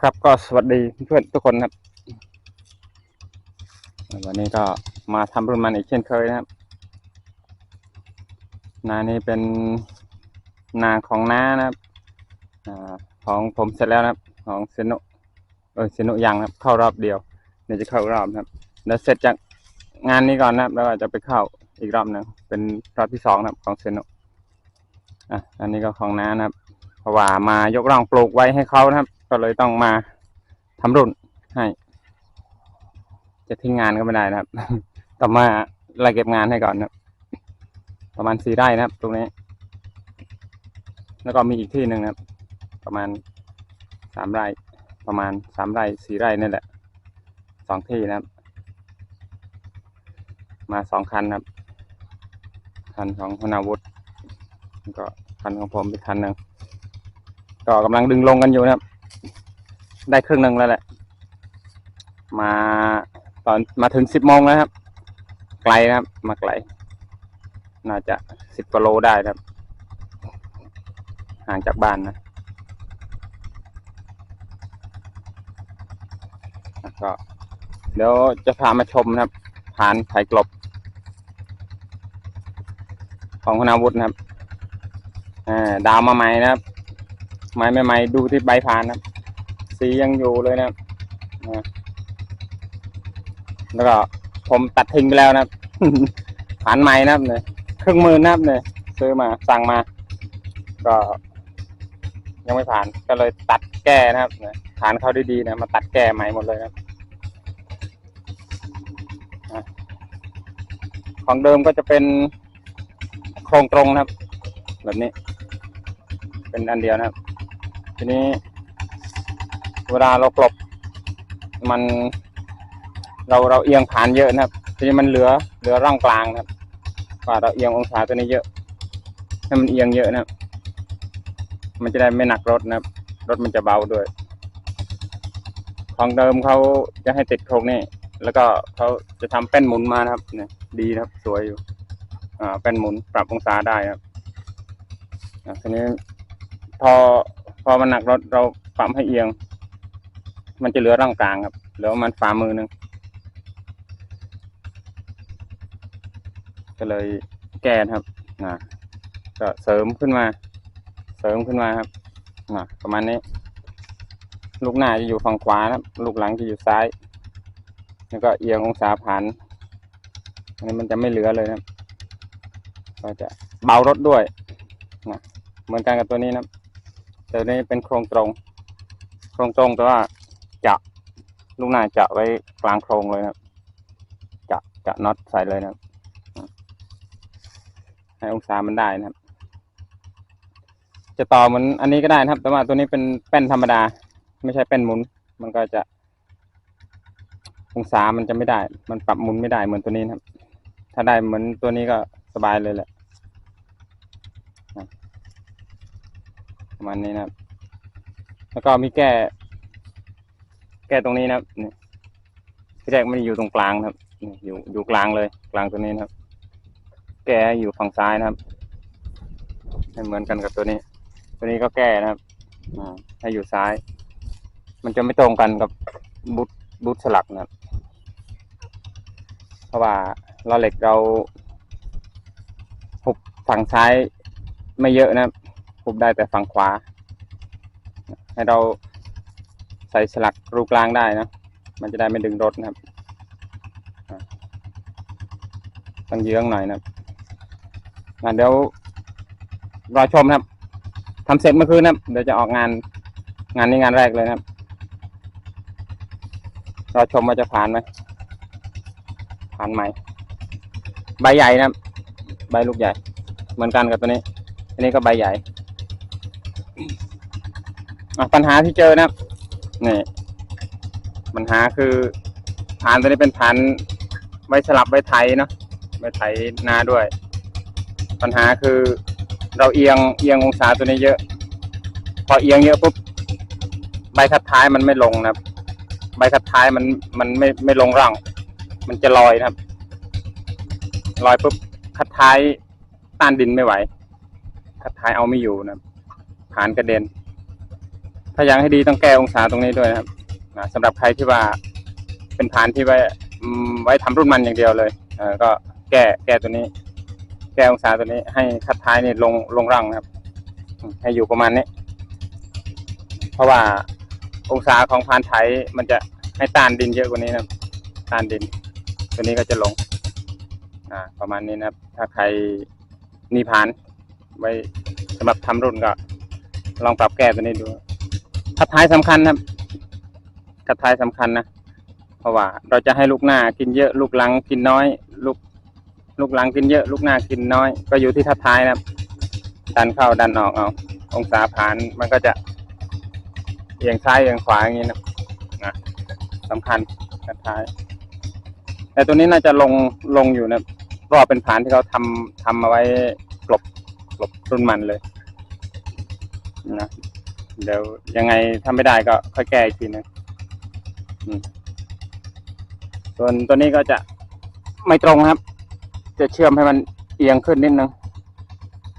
ครับก็สวัสดีเพื่อนทุกคนครับ วันนี้ก็มาทำรุ่นมันอีกเช่นเคยนะครับ นานี้เป็นนาของน้านะครับอของผมเสร็จแล้วนะครับ ของเซนุเออเซนุยังครับ เข้ารอบเดียวเดี๋ยวจะเข้ารอบนะครับเดี๋ยวเสร็จจากงานนี้ก่อนนะครับแล้วจะไปเข้าอีกรอบหนึงเป็นรอบที่สองนะครับของเซนุอะอันนี้ก็ของน้านะครับ เพราะว่ามายกร่องปลูกไว้ให้เขานะครับ ก็เลยต้องมาทำรุ่นให้ จะทิ้งงานก็ไม่ได้นะครับต้องมาไล่เก็บงานให้ก่อนนะประมาณสี่ไร่นะครับ ตรงนี้ แล้วก็มีอีกที่หนึ่งนะครับ ประมาณสามไร่ ประมาณสามไร่สี่ไร่นี่นแหละสองที่นะครับ มาสองคันนะครับคันของพนาวุฒิก็คันของผมอีกคันหนึ่งก็กำลังดึงลงกันอยู่นะครับ ได้ครึ่งหนึ่งแล้วแหละ มาตอนมาถึงสิบโมงแล้วครับ ไกลนะครับ มาไกล น่าจะสิบกว่าโลได้นะครับ ห่างจากบ้านนะก็เดี๋ยวจะพามาชมนะครับฐานไถกลบ ของคณาวุฒินะครับอ่าดาวมาใหม่นะครับ ไม้ใหม่ดูที่ใบพานนะครับ สียังอยู่เลยนะครับนะแล้วก็ผมตัดทิ้งไปแล้วนะครับผ่านใหม่นะครับเนี่ยครึ่งหมื่นนะครับเนี่ยซื้อมาสั่งมา ก็ ยังไม่ผ่านก็เลยตัดแก้นะครับเนี่ยฐานเขาดีๆนะมาตัดแก้ใหม่หมดเลยนะครับอะของเดิมก็จะเป็นโครงตรงนะครับ แบบนี้ เป็นอันเดียวนะครับ ทีนี้ เวลาเรากลบ มัน เราเราเอียงฐานเยอะนะครับ ทีนี้มันเหลือเหลือร่องกลางนะครับว่าเราเอียงองศาตัวนี้เยอะให้มันเอียงเยอะนะครับ มันจะได้ไม่หนักรถนะครับ รถมันจะเบาด้วย ของเดิมเขาจะให้ติดโครงนี่แล้วก็เขาจะทำแป้นหมุนมานะครับ เนี่ย ดีนะครับ สวยอยู่ อ่า แป้นหมุนปรับองศาได้ครับอ่าทีนี้พอพอมันหนักรถเราปรับให้เอียง มันจะเหลือร่องกลางครับเหลือมันฝ่ามือหนึ่งก็เลยแก้นะครับนะก็เสริมขึ้นมา เสริมขึ้นมาครับนะประมาณนี้ ลูกหน้าจะอยู่ฝั่งขวานะครับ ลูกหลังจะอยู่ซ้าย แล้วก็เอียงองศาผ่านอันนี้มันจะไม่เหลือเลยครับ ก็จะเบารถด้วยนะเหมือนกันกับตัวนี้นะแต่ตัวนี้เป็นโครงตรง โครงตรงแต่ว่า จะลูกหน้าจะไว้กลางโครงเลยนะครับ จะจะน็อตใส่เลยนะครับอืมให้องศามันได้นะครับ จะต่อเหมือนอันนี้ก็ได้นะครับ แต่ว่าตัวนี้เป็นแป้นธรรมดา ไม่ใช่แป้นหมุน มันก็จะ องศามันจะไม่ได้ มันปรับหมุนไม่ได้เหมือนตัวนี้นะครับ ถ้าได้เหมือนตัวนี้ก็สบายเลยแหละนะประมาณนี้นะครับ แล้วก็มีแก้ แก้ตรงนี้นะครับนี่ที่แรกมันอยู่ตรงกลางนะครับอยู่อยู่กลางเลย กลางตัวนี้นะครับ แก้อยู่ฝั่งซ้ายนะครับให้เหมือนกันกับตัวนี้ ตัวนี้ก็แก้นะครับอให้อยู่ซ้าย มันจะไม่ตรงกันกับบุตบุตสลักนะครับ เพราะว่าเราเหล็กเราหุบฝั่งซ้ายไม่เยอะนะครับหุบได้แต่ฝั่งขวา ให้เรา ใส่สลักรูกลางได้นะ มันจะได้ไม่ดึงรถนะครับอ่าต้องเยื้องหน่อยนะครับงั้นเดี๋ยวรอชมนะครับทำเสร็จเมื่อคืนนะครับ เดี๋ยวจะออกงานงานนี้งานแรกเลยนะครับ รอชมว่าจะผ่านไหมผ่านไหมใบใหญ่นะครับ ใบลูกใหญ่ เหมือนกันกับตัวนี้ อันนี้ก็ใบใหญ่ปัญหาที่เจอนะครับ นี่ปัญหาคือฐานตัวนี้เป็นฐานไว้สลับไว้ไถเนาะไว้ไถนาด้วย ปัญหาคือเราเอียงเอียงองศาตัวนี้เยอะ พอเอียงเยอะปุ๊บใบคัดท้ายมันไม่ลงนะครับ ใบคัดท้ายมันมันไม่ไม่ลงร่อง มันจะลอยนะครับ ลอยปุ๊บคัดท้ายต้านดินไม่ไหวคัดท้ายเอาไม่อยู่นะครับฐานกระเด็น ถ้ายากให้ดีต้องแก้องศาตรงนี้ด้วยนะครับนะสำหรับใครที่ว่าเป็นฐานที่ไว้ไว้ทำรุ่นมันอย่างเดียวเลยเออก็แก้แก้ตัวนี้ แก้องศาตัวนี้ ให้คัดท้ายนี่ลงลงร่างนะครับ ให้อยู่ประมาณนี้ เพราะว่าองศาของพานไถมันจะให้ต้านดินเยอะกว่านี้นะครับต้านดิน ตัวนี้ก็จะลงอ่าประมาณนี้นะครับ ถ้าใครมีพานไว้สำหรับทำรุ่นก็ลองปรับแก้ตัวนี้ดู คัดท้ายสำคัญนะครับคัดท้ายสำคัญนะเพราะว่า เราจะให้ลูกหน้ากินเยอะ ลูกหลังกินน้อย ลูกลูกหลังกินเยอะ ลูกหน้ากินน้อย ก็อยู่ที่ทัดท้ายนะครับ ดันเข้าดันออกเอาองศาผ่านมันก็จะเอียงซ้ายเอียงขวาอย่างนี้นะนะสำคัญคัดท้ายแต่ตัวนี้น่าจะลงลงอยู่นะราะว่าเป็นฐานที่เขาทำทำมาไว้กลบกลบรุ่นมันเลยนะ เดี๋ยวยังไงถ้าไม่ได้ก็ค่อยแก้อีกทีนึงส่วนตัวนี้ก็จะไม่ตรงครับ จะเชื่อมให้มันเอียงขึ้นนิดนึง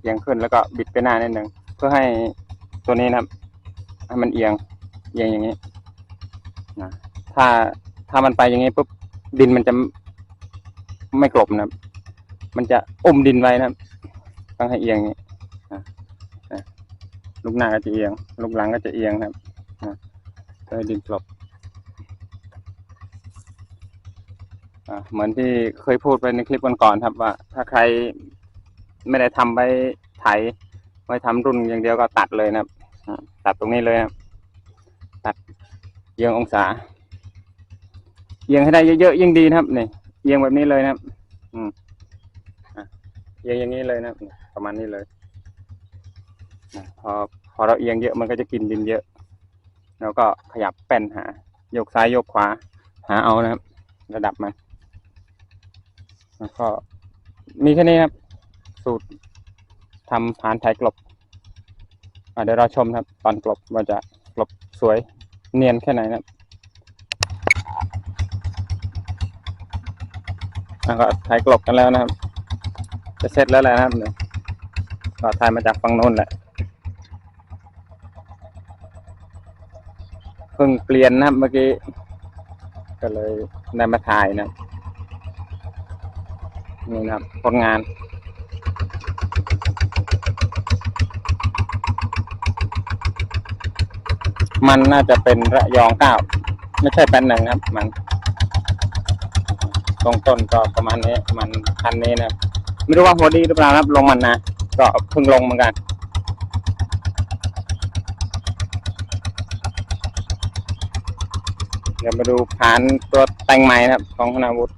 เอียงขึ้นแล้วก็บิดไปหน้านิดนึงเพื่อให้ตัวนี้นะครับให้มันเอียงเอียงอย่างนี้นะถ้าถ้ามันไปอย่างนี้ปุ๊บดินมันจะไม่กลบนะครับ มันจะอมดินไว้นะครับต้องให้เอียงอย่างนี้ ลูกหน้าก็จะเอียง ลูกหลังก็จะเอียงครับนะเพื่อให้ดินกลบเหมือนที่เคยพูดไปในคลิปก่อนๆครับว่า ถ้าใครไม่ได้ทำไว้ไถไว้ทำรุ่นอย่างเดียวก็ตัดเลยนะครับตัดตรงนี้เลยนะครับตัดเอียงองศาเอียงให้ได้เยอะๆยิ่งดีนะครับนี่เอียงแบบนี้เลยนะครับ อืมเอียงอย่างนี้เลยนะครับประมาณนี้เลย นะพอพอเราเอียงเยอะมันก็จะกินดินเยอะ แล้วก็ขยับแป้นหา ยกซ้ายยกขวา หาเอานะครับ ระดับมันแล้วก็มีแค่นี้ครับ สูตรทำผานไทยกลบเดี๋ยวเราชมครับ ตอนกลบว่าจะกลบสวยเนียนแค่ไหนนะครับแล้วก็ไทยกลบกันแล้วนะครับ จะเสร็จแล้วแหละนะครับเนี่ยก็ถ่ายมาจากฝั่งโน้นแหละ พิ่งเปลี่ยนนะครับเมื่อกี้ ก็เลยได้มาถ่ายนะ นี่นะครับผลงานมันน่าจะเป็นระยองเก้า ไม่ใช่แปดหนึ่งนะครับ มัน ตรงต้นก็ประมาณนี้ มันพันนี้นะ ไม่รู้ว่าหัวดีหรือเปล่านะครับ ลงมันนะ ก็เพิ่งลงเหมือนกัน เดี๋ยวมาดูผานตัวแต่งใหม่นะครับ ของธนาวุฒิ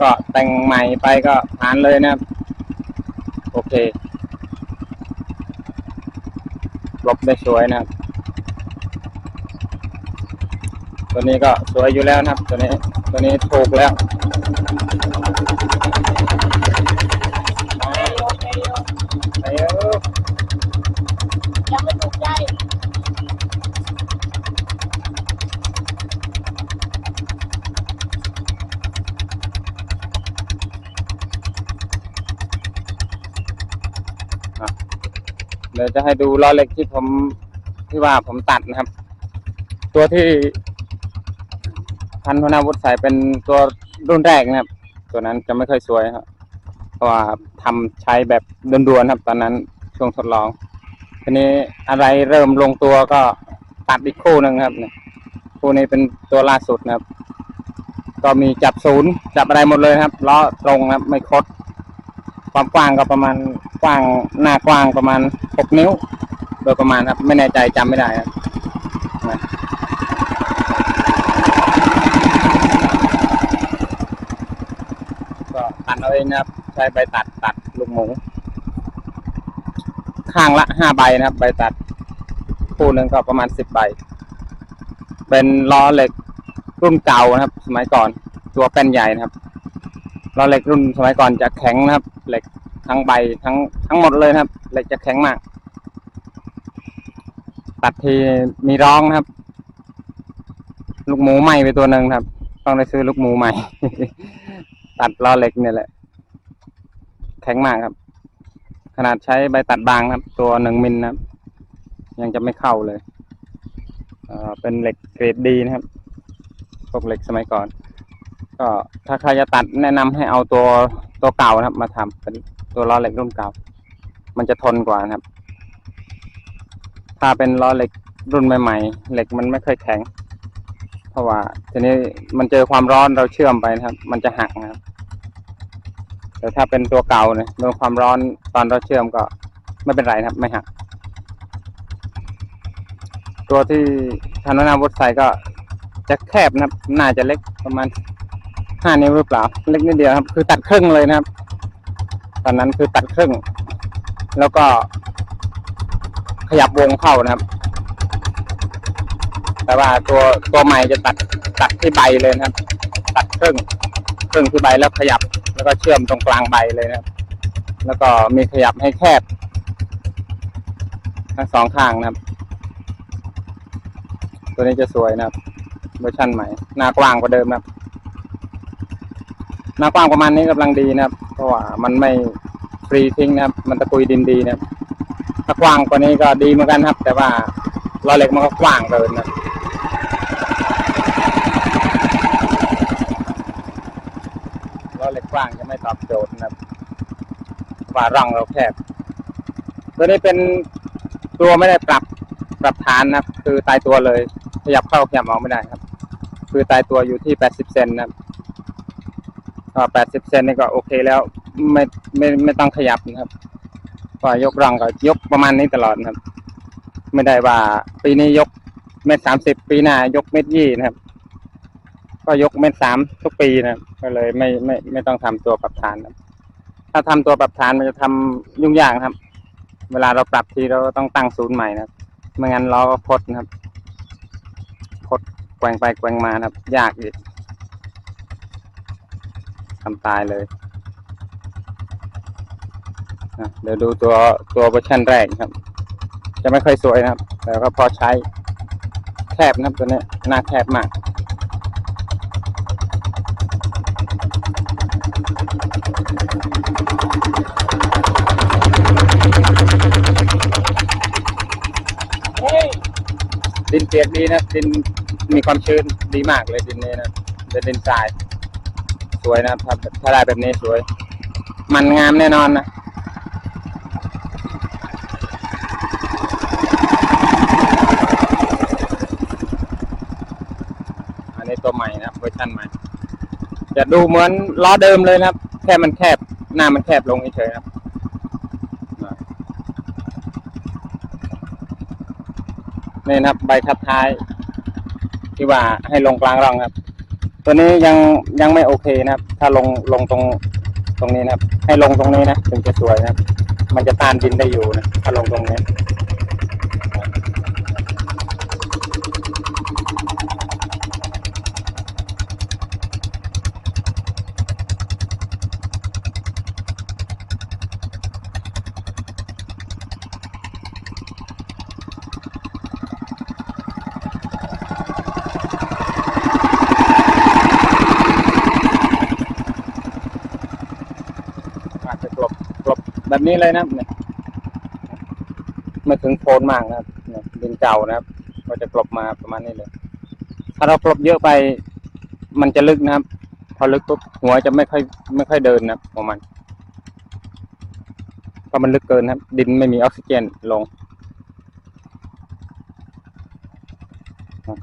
ก็ แต่งใหม่ไปก็ผ่านเลยนะครับ โอเคลบได้สวยนะครับ ตัวนี้ก็สวยอยู่แล้วนะครับ ตัวนี้ ตัวนี้ถูกแล้ว ไปเออ ยังไม่ถูกใจ น เดี๋ยวจะให้ดูล้อเล็กที่ผมที่ว่าผมตัดนะครับ ตัวที่พันธนาวุฒิใส่เป็นตัวรุ่นแรกนะครับ ตัวนั้นจะไม่ค่อยสวยครับเพราะว่าทำใช้แบบด่วนๆครับ ตอนนั้นช่วงทดลองทีนี้อะไรเริ่มลงตัวก็ตัดอีกคู่หนึ่งครับเนี่ยคู่นี้เป็นตัวล่าสุดนะครับ ก็มีจับศูนย์จับอะไรหมดเลยครับล้อตรงครับไม่คด ความกว้างก็ประมาณกว้างหน้ากว้างประมาณหกนิ้ว โดยประมาณครับ ไม่แน่ใจจำไม่ได้ครับนะก็ตัดเอาเองนะครับ ใช้ใบตัดตัดลูกหมู ข้างละห้าใบนะครับ ใบตัดคู่หนึ่งก็ประมาณสิบใบ เป็นล้อเหล็กรุ่นเก่านะครับ สมัยก่อนตัวแป้นใหญ่นะครับ ล้อเหล็กรุ่นสมัยก่อนจะแข็งนะครับ เหล็กทั้งใบทั้งทั้งหมดเลยนะครับ เหล็กจะแข็งมาก ตัดทีมีร้องนะครับ ลูกหมูใหม่ไปตัวหนึ่งครับ ต้องได้ซื้อลูกหมูใหม่ ตัดล้อเหล็กเนี่ยแหละ แข็งมากครับ ขนาดใช้ใบตัดบางครับ ตัวหนึ่งมิลนะครับ ยังจะไม่เข้าเลยเเป็นเหล็กเกรดดีนะครับพวกเหล็กสมัยก่อน ก็ถ้าใครจะตัดแนะนำให้เอาตัวตัวเก่านะครับ มาทำเป็นตัวล้อเหล็กรุ่นเก่า มันจะทนกว่านะครับ ถ้าเป็นล้อเหล็กรุ่นใหม่ๆเหล็กมันไม่เคยแข็ง เพราะว่าทีนี้มันเจอความร้อนเราเชื่อมไปนะครับ มันจะหักนะครับ แต่ถ้าเป็นตัวเก่าเนี่ยโดนความร้อนตอนเราเชื่อมก็ไม่เป็นไรนะครับ ไม่หัก ตัวที่ธนนาวุฒใส่ก็จะแคบนะครับ น่าจะเล็กประมาณ ห้านิ้วหรือเปล่าเล็กนิดเดียวครับ คือตัดครึ่งเลยนะครับ ตอนนั้นคือตัดครึ่ง แล้วก็ ขยับวงเข้านะครับ แต่ว่าตัวตัวใหม่จะตัดตัดที่ใบเลยนะครับ ตัดครึ่งครึ่งที่ใบแล้วขยับ แล้วก็เชื่อมตรงกลางใบเลยนะครับ แล้วก็มีขยับให้แคบทั้งสองข้างนะครับ ตัวนี้จะสวยนะครับเวอร์ชันใหม่หน้ากว้างกว่าเดิมนะครับ หน้ากว้างประมาณนี้กำลังดีนะครับ เพราะว่ามันไม่ฟรีทิ้งนะครับ มันตะกุยดินดีนะครับถ้ากว้างกว่านี้ก็ดีเหมือนกันครับ แต่ว่าล้อเหล็กมันก็กว้างเกินนะล้อเหล็กกว้างจะไม่ตอบโจทย์นะครับว่าร่องเราแคบตัวนี้เป็นตัวไม่ได้ปรับปรับฐานนะครับ คือตายตัวเลยขยับเข้าขยับออกไม่ได้ครับ คือตายตัวอยู่ที่ 80 เซนนะครับ ก็80เซนนี่ก็โอเคแล้วไม่ไม่ไม่ต้องขยับนะครับก็ยกร่องก็ยกประมาณนี้ตลอดนะครับ ไม่ได้ว่าปีนี้ยกเมตรสามสิบปีหน้ายกเมตรยี่นะครับ ก็ยกเมตรสามทุกปีนะครับก็เลยไม่ไม่ไม่ต้องทำตัวปรับฐานนะถ้าทำตัวปรับฐานมันจะทำยุ่งยากครับ เวลาเราปรับทีเราต้องตั้งศูนย์ใหม่นะครับไม่งั้นล้อก็คดนะครับคดแกว่งไปแกว่งมานะครับ ยากอีก ทำตายเลยนะเดี๋ยวดูตัวตัวเวอร์ชันแรกครับ จะไม่ค่อยสวยนะครับ แต่ก็พอใช้แคบนะครับตัวนี้หน้าแคบมากเฮ้ยดินเปียกดีนะดินมีความชื้นดีมากเลยดินนี้นะเป็นดินทราย สวยนะครับถ้าถ้าได้แบบนี้สวย มันงามแน่นอนนะอันนี้ตัวใหม่นะเวอร์ชันใหม่ จะดูเหมือนล้อเดิมเลยนะครับ แค่มันแคบ หน้ามันแคบลงเฉยๆนะครับนี่นะครับใบคัดท้าย ที่ว่าให้ลงกลางร่องครับ ตัวนี้ยังยังไม่โอเคนะครับ ถ้าลงลงตรงตรงนี้นะครับ ให้ลงตรงนี้นะถึงจะสวยนะครับ มันจะต้านดินได้อยู่นะ ถ้าลงตรงนี้ อาจจะกลบกลบแบบ นี้เลยนะครับเนี่ยไม่ถึงโคนมากนะครับดินเก่านะครับ ก็จะกลบมาประมาณนี้เลย ถ้าเรากลบเยอะไป มันจะลึกนะครับ พอลึกปุ๊บหัวจะไม่ค่อยไม่ค่อยเดินนะครับของมันเพราะมันลึกเกินนะครับ ดินไม่มีออกซิเจนลง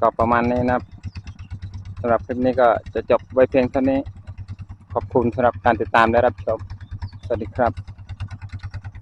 ก็ประมาณนี้นะครับสำหรับคลิปนี้ก็จะจบไว้เพียงเท่านี้ ขอบคุณสำหรับการติดตามและรับชม สวัสดีครับ